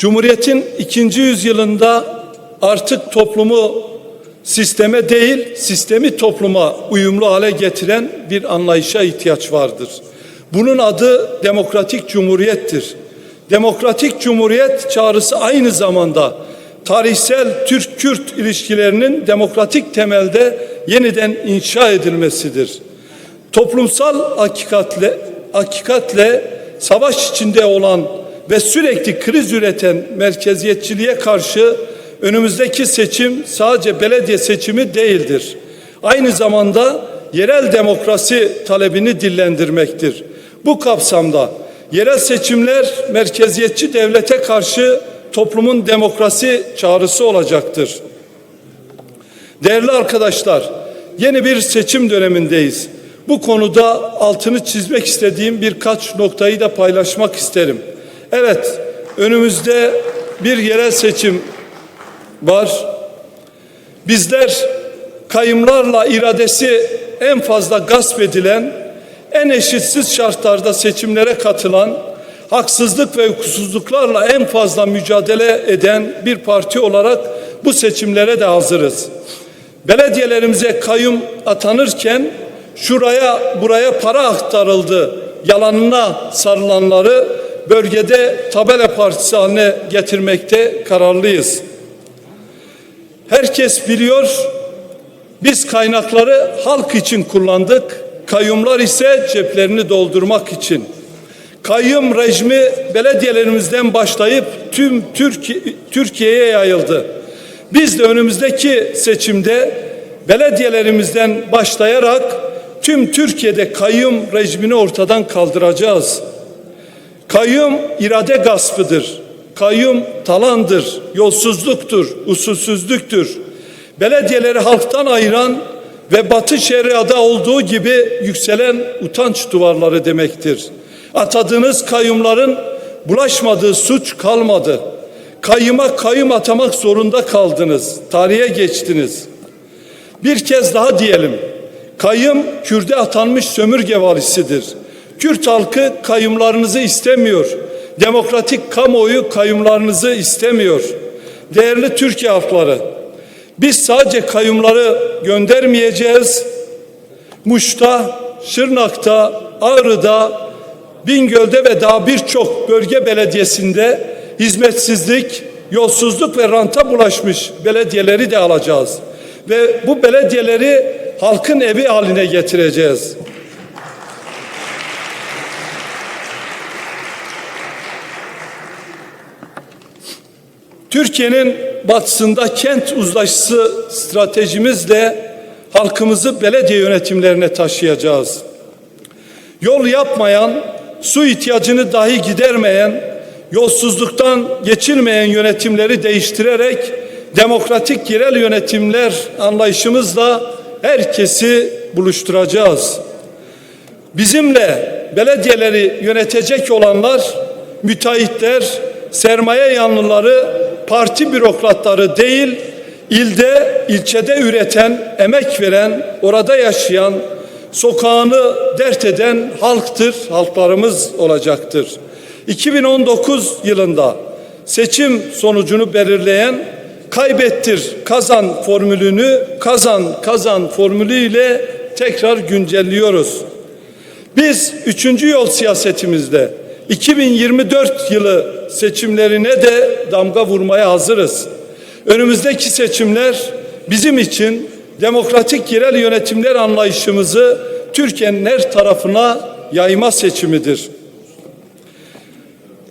Cumhuriyetin ikinci yüzyılında artık toplumu sisteme değil, sistemi topluma uyumlu hale getiren bir anlayışa ihtiyaç vardır. Bunun adı demokratik cumhuriyettir. Demokratik cumhuriyet çağrısı aynı zamanda tarihsel Türk-Kürt ilişkilerinin demokratik temelde yeniden inşa edilmesidir. Toplumsal hakikatle, hakikatle savaş içinde olan ve sürekli kriz üreten merkeziyetçiliğe karşı önümüzdeki seçim sadece belediye seçimi değildir. Aynı zamanda yerel demokrasi talebini dillendirmektir. Bu kapsamda yerel seçimler merkeziyetçi devlete karşı toplumun demokrasi çağrısı olacaktır. Değerli arkadaşlar, yeni bir seçim dönemindeyiz. Bu konuda altını çizmek istediğim birkaç noktayı da paylaşmak isterim. Evet, önümüzde bir yerel seçim var. Bizler kayımlarla iradesi en fazla gasp edilen, en eşitsiz şartlarda seçimlere katılan, haksızlık ve hukuksuzluklarla en fazla mücadele eden bir parti olarak bu seçimlere de hazırız. Belediyelerimize kayyum atanırken şuraya buraya para aktarıldı yalanına sarılanları bölgede tabela partisi haline getirmekte kararlıyız. Herkes biliyor biz kaynakları halk için kullandık. Kayyumlar ise ceplerini doldurmak için. Kayyum rejimi belediyelerimizden başlayıp tüm Türkiye, Türkiye'ye yayıldı. Biz de önümüzdeki seçimde belediyelerimizden başlayarak tüm Türkiye'de kayyum rejimini ortadan kaldıracağız. Kayyum irade gaspıdır. Kayyum talandır, yolsuzluktur, usulsüzlüktür. Belediyeleri halktan ayıran ve Batı şeriada olduğu gibi yükselen utanç duvarları demektir. Atadığınız kayyumların bulaşmadığı suç kalmadı. Kayyıma kayyum atamak zorunda kaldınız. Tarihe geçtiniz. Bir kez daha diyelim. Kayyım Kürt'e atanmış sömürge valisidir. Kürt halkı kayyumlarınızı istemiyor. Demokratik kamuoyu kayyumlarınızı istemiyor. Değerli Türkiye halkları, biz sadece kayyumları göndermeyeceğiz. Muş'ta, Şırnak'ta, Ağrı'da, Bingöl'de ve daha birçok bölge belediyesinde hizmetsizlik, yolsuzluk ve ranta bulaşmış belediyeleri de alacağız. Ve bu belediyeleri halkın evi haline getireceğiz. Türkiye'nin batısında kent uzlaşısı stratejimizle halkımızı belediye yönetimlerine taşıyacağız. Yol yapmayan, su ihtiyacını dahi gidermeyen, yolsuzluktan geçilmeyen yönetimleri değiştirerek demokratik yerel yönetimler anlayışımızla herkesi buluşturacağız. Bizimle belediyeleri yönetecek olanlar müteahhitler, sermaye yanlıları, parti bürokratları değil, ilde, ilçede üreten, emek veren, orada yaşayan, sokağını dert eden halktır, halklarımız olacaktır. 2019 yılında seçim sonucunu belirleyen kaybettir kazan formülünü kazan kazan formülüyle tekrar güncelliyoruz. Biz üçüncü yol siyasetimizde 2024 yılı seçimlerine de damga vurmaya hazırız. Önümüzdeki seçimler bizim için demokratik yerel yönetimler anlayışımızı Türkiye'nin her tarafına yayma seçimidir.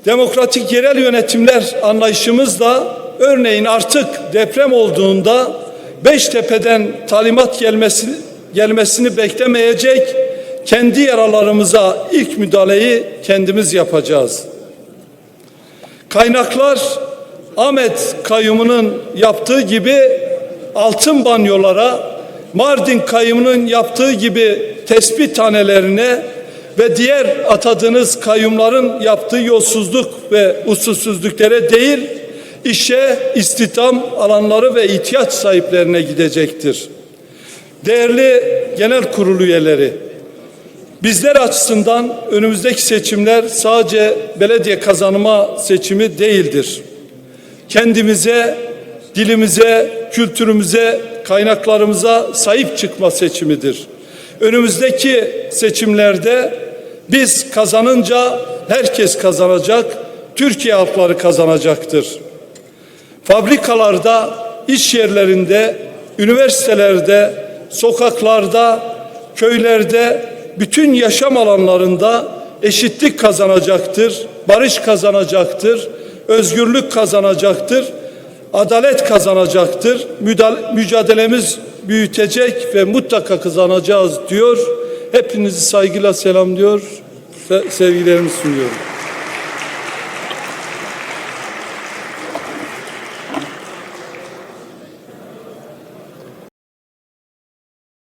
Demokratik yerel yönetimler anlayışımız da örneğin artık deprem olduğunda Beştepe'den talimat gelmesi, gelmesini beklemeyecek, kendi yaralarımıza ilk müdahaleyi kendimiz yapacağız. Kaynaklar Ahmet kayyumunun yaptığı gibi altın banyolara, Mardin kayyumunun yaptığı gibi tespit tanelerine ve diğer atadığınız kayyumların yaptığı yolsuzluk ve usulsüzlüklere değil, işe, istihdam alanları ve ihtiyaç sahiplerine gidecektir. Değerli genel kurulu üyeleri, bizler açısından önümüzdeki seçimler sadece belediye kazanma seçimi değildir. kendimize, dilimize, kültürümüze, kaynaklarımıza sahip çıkma seçimidir. Önümüzdeki seçimlerde biz kazanınca herkes kazanacak, Türkiye halkları kazanacaktır. Fabrikalarda, iş yerlerinde, üniversitelerde, sokaklarda, köylerde, bütün yaşam alanlarında eşitlik kazanacaktır, barış kazanacaktır, özgürlük kazanacaktır, adalet kazanacaktır. Mücadelemiz büyütecek ve mutlaka kazanacağız diyor. Hepinizi saygıyla selamlıyor, se- sevgilerimi sunuyorum.